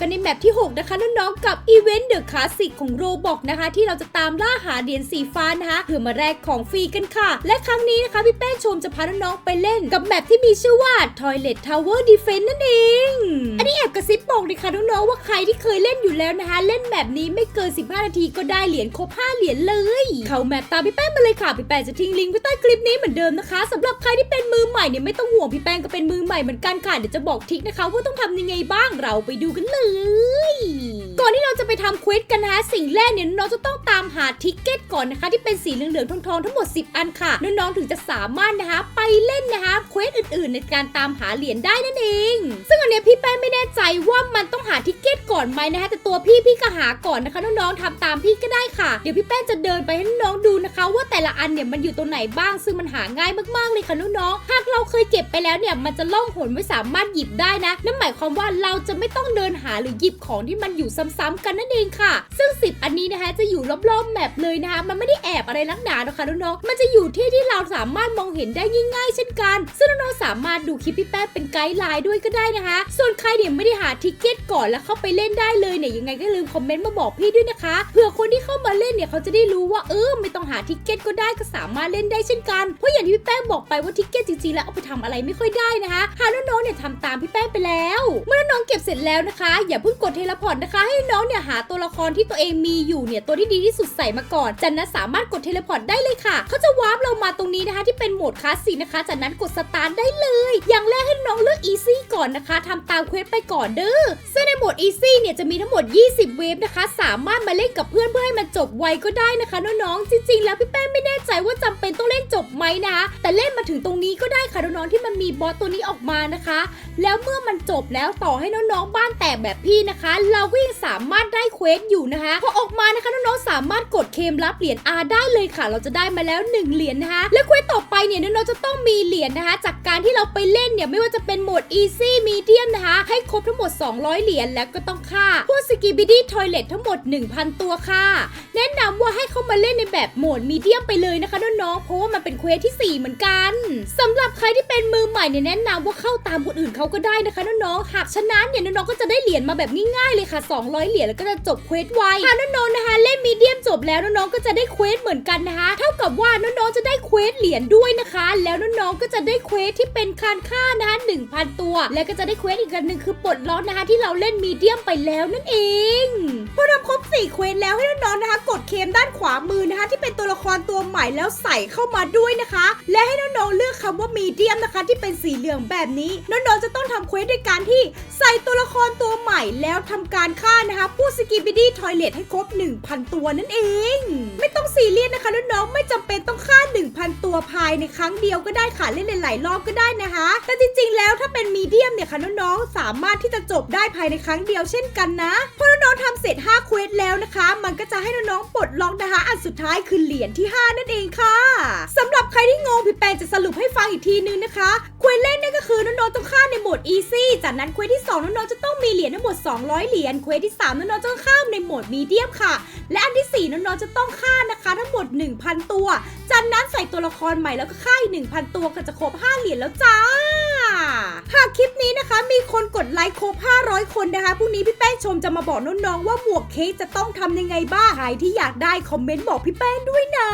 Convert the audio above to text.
กันในแมปที่ 6 นะคะน้องๆกับอีเวนต์เดอะคลาสสิกของโรบอกนะคะ ที่เราจะตามล่าหาเหรียญสีฟ้านะคะเพื่อมาแลกของฟรีกันค่ะ และครั้งนี้นะคะพี่แป้งชมจะพาน้องๆไปเล่นกับแมปที่มีชื่อว่า Toilet Tower Defense นั่นเองอันนี้ ค่ะน้องๆว่าใครที่เคยเล่นอยู่แล้วนะคะ เล่นแบบนี้ไม่เกิน 15 นาทีก็ได้เหรียญครบ 5 เหรียญเลย เข้าแมปตามพี่แป้งมาเลยค่ะพี่แป้งจะทิ้งลิงก์ไว้ใต้คลิปนี้เหมือนเดิมนะคะสำหรับใครที่เป็นมือใหม่เนี่ยไม่ต้องห่วงพี่แป้งก็เป็นมือใหม่เหมือนกันค่ะเดี๋ยวจะบอกทิกนะคะว่าต้องทำยังไงบ้างเราไปดูกันเลย ก่อนที่เราจะไปทำเควสกันนะคะสิ่งแรกเนี่ยน้องจะต้อง ตามหาทิกเก็ตก่อนนะคะ ที่เป็นสีเหลืองๆทองๆทั้งหมด 10 อันค่ะ น้องๆถึงจะสามารถนะคะ ไปเล่นนะคะเควสอื่นๆ ในการตามหาเหรียญได้นั่นเอง ซึ่งอันเนี้ยพี่แป้งไม่แน่ใจว่ามันต้องหาทิกเก็ตก่อนไหมนะคะแต่ตัวพี่พี่ก็หาก่อนนะคะน้องๆทำตามพี่ก็ได้ค่ะ เดี๋ยวพี่แป้งจะเดินไปให้น้องดู นะคะว่าแต่ละอันเนี่ยมันอยู่ตรงไหนบ้าง ซึ่งมันหาง่ายมากๆเลยค่ะน้องๆหากเราเคยเก็บไปแล้วเนี่ยมันจะล่องหนไม่สามารถหยิบได้นะนั่นหมายความว่าเราจะไม่ต้องเดินหาหรือหยิบของที่มันอยู่ซ้ำๆกันนั่นเองค่ะ ซึ่งสิบอันนี้นะคะจะอยู่รอบๆแมปเลยนะคะมันไม่ได้แอบอะไรลักหนาหรอกค่ะน้องๆมันจะอยู่ที่ที่เราสามารถมองเห็นได้ง่ายๆเช่นกัน ซึ่งน้องๆสามารถดูคลิปพี่แป้งเป็นไกด์ไลน์ด้วยก็ได้นะคะ ส่วนใครเนี่ยไม่ได้หาทิกเก็ตก่อนแล้วเข้าไปเล่นได้เลยเนี่ยยังไงก็ลืมคอมเมนต์มาบอกพี่ด้วยนะคะเผื่อคนที่เข้ามาเล่นเนี่ยเขาจะได้รู้ว่าเออไม่ต้องหาทกเก็ตก็ได้ก็สามารถเล่นได้เช่นกัน เพราะอย่างที่พี่แป้งบอกไปว่าทิกเก็ตจริงๆแล้วเอาไปทำอะไรไม่ค่อยได้นะคะฮาน้องๆเนี่ยทำตามพี่แป้งไปแล้วเมื่อน ก็บเสร็จแล้วนะคะ อย่าเพิ่งกดเทเลพอร์ตนะคะ ให้น้องเนี่ยหาตัวละครที่ตัวเองมีอยู่เนี่ยตัวที่ดีที่สุดใส่มาก่อนจากนั้นสามารถกดเทเลพอร์ตได้เลยค่ะเขาจะวาร์ปเรามาตรงนี้นะคะ ที่เป็นโหมดคลาสสิกนะคะ จากนั้นกดสตาร์ทได้เลย อย่างแรกให้น้องเลือก easy ก่อนนะคะทำตามเควสไปก่อนเด้อซึ่งในโหมด easy เนี่ยจะมีทั้งหมด 20 เวฟนะคะ สามารถมาเล่นกับเพื่อนเพื่อให้มันจบไวก็ได้นะคะน้องๆจริงๆ แล้วพี่แป้งไม่แน่ใจว่าจำเป็นต้องเล่นจบไหมนะคะแต่เล่นมาถึงตรงนี้ก็ได้ค่ะน้องๆที่มันมีบอสตัวนี้ออกมานะคะ แล้วเมื่อมันจบแล้วต่อให้น้องๆบ้านแตกแบบพี่นะคะ เราก็ยังสามารถได้เควสอยู่นะคะพอออกมานะคะน้องๆสามารถกดเคลมรับเหรียญ R ได้เลยค่ะ เราจะได้มาแล้ว 1 เหรียญนะคะ และเควสต่อไปเนี่ยน้องๆจะต้องมีเหรียญนะคะ จากการที่เราไปเล่นเนี่ยไม่ว่าจะเป็นโหมด easy medium นะคะ ให้ครบทั้งหมด 200 เหรียญแล้วก็ต้องค่าพวกสกีบิดี้ทอยเลททั้งหมด 1,000 ตัวค่ะ แนะนำว่าให้เข้ามาเล่นในแบบโหมดมีเดียมไปเลยนะคะน้องๆเพราะว่ามันเป็นเควสที่ 4 เหมือนกันสำหรับใครที่เป็นมือใหม่เนี่ยแนะนำว่าเข้าตามคนอื่นเขาก็ได้นะคะน้องๆหากชนะเนี่ยน้องๆก็จะได้เหรียญมาแบบง่ายๆเลยค่ะ 200 เหรียญแล้วก็จะจบเควสไวหากน้องๆนะคะเล่นมีเดียมจบแล้วน้องๆก็จะได้เควสเหมือนกันนะคะ เท่ากับว่าน้องๆจะได้เควสเหรียญด้วยนะคะ แล้วน้องๆก็จะได้เควสที่เป็นคานค่านะคะ1,000 ตัว แล้วก็จะได้เควสอีกอันหนึ่งคือปลดล็อกนะคะ ที่เราเล่นมีเดียมไปแล้วนั่นเองพอทำครา 4เควสแล้วให้น้องๆนะคะ กดเคมด้านขวามือนะคะ ที่เป็นตัวละครตัวใหม่แล้วใส่เข้ามาด้วยนะคะ และให้น้องๆเลือกคำว่ามีเดียมนะคะ ที่เป็นสีเหลืองแบบนี้น้องๆจะต้องทำเควสด้วยการที่ใส่ตัวละครตัวใหม่แล้วทำการฆ่านะคะผู้สกีบิดี้ทอยเลทให้ครบ 1,000 ตัวนั่นเอง ไม่ต้องซีเรียสนะคะน้องๆไม่จำเป็นต้องฆ่า 1,000 ตัวภายในครั้งเดียวก็ได้ค่ะเล่นหลายๆรอบก็ได้นะคะ แต่จริงๆแล้วถ้าเป็นมีเดียมเนี่ยค่ะน้องๆสามารถที่จะจบได้ภายในครั้งเดียวเช่นกันนะพอน้องๆทำ แล้วนะคะ มันก็จะให้น้องๆปลดล็อกนะคะ อันสุดท้ายคือเหรียญที่ 5 นั่นเองค่ะสำหรับใครที่งงพี่แปงจะสรุปให้ฟังอีกทีนึงนะคะควสแรกเนี่ยก็คือน้องๆต้องฆ่าในโหมด easy จากนั้นควสที่สองน้องๆจะต้องมีเหรียญทั้งหมด 200 เหรียญควสที่สามน้องๆจะต้องข้ามในโหมดมีเดียมค่ะ และอันที่สี่น้องๆจะต้องฆ่านะคะ ทั้งหมด 1,000 ตัว จากนั้นใส่ตัวละครใหม่แล้วก็ฆ่าอีก1,000 ตัวก็จะครบ 5 เหรียญแล้วจ้า หากคลิปนี้นะคะ มีคนกดไลค์ครบ 500 คนนะคะพรุ่งนี้พี่แป้งชมจะมาบอกน้องๆว่าหมวกเค้กจะต้องทำยังไงบ้าง ใครที่อยากได้คอมเมนต์บอกพี่แป้งด้วยนะ